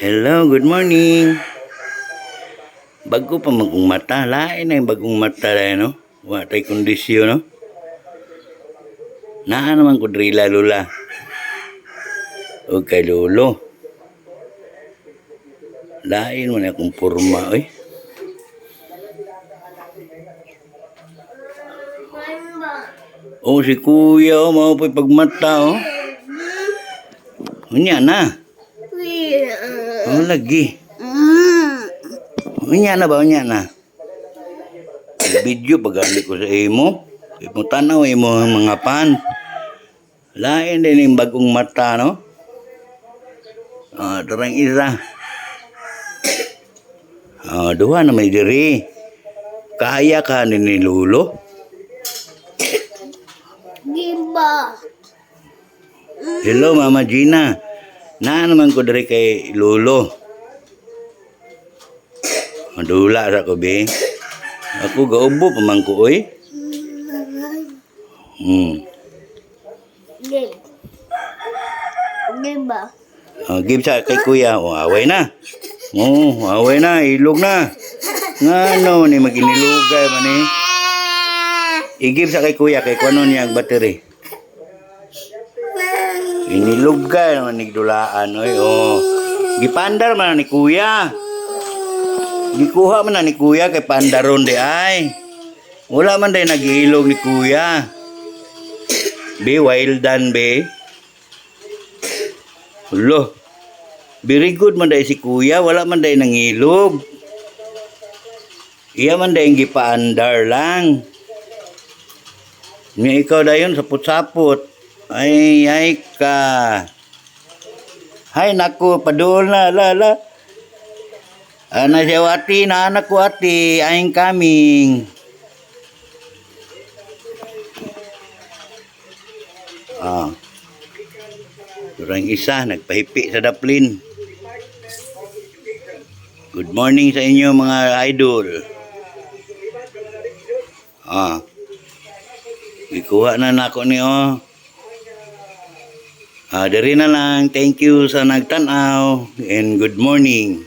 Hello, good morning. Bago pa magong mata, lain na yung bagong mata na no? Wa tay kondisyon, no? Naa naman ko drila lula. O kay lolo. Lain mo na akong purma, oy. Oh, si kuya, oh, mau pa pagmata, oh. Unya na. Oh, lagi. Unya na ba? Unya na. Video pagani ko sa imo. Imo tanaw imo mga pan. Lain din yung bagong mata, no? Ah, darang isa. Ah, duha na may diri. Kaya ka ni ni Lulo? Gimba. Hello, Mama Gina. Na naman ko dari kay Lolo. Madula sa ko, be. Ako gaubo pa man ko, oy. Hmm. Gim. Gimba. Uh, give sa kay kuya. O, away na. Oh, away na. Ilog na. Nga no, ni maginilugay man eh. I-give sa kay kuya kay kuno niya ang battery. Inilugay naman ni dulaan, oy. Oh. Gipandar man ni kuya. Gikuha man ni kuya kay pandaron di ay. Wala man day nag-iilog ni kuya. Be, wild dan be. Hulo. Very good man day si kuya. Wala man day nangilog. Iya man day gipaandar lang. Nga ikaw dayon sapot-sapot. Ay, ay ka. Hay, naku, padul na, la, la. Ana siya wati, na anak ko ati, aying coming. Ah. Kurang isa, nagpahipi sa daplin. Good morning sa inyo mga idol. Ah. Ikuha na nako ni oh. Ah, diri na lang. Thank you sa nagtanaw and good morning.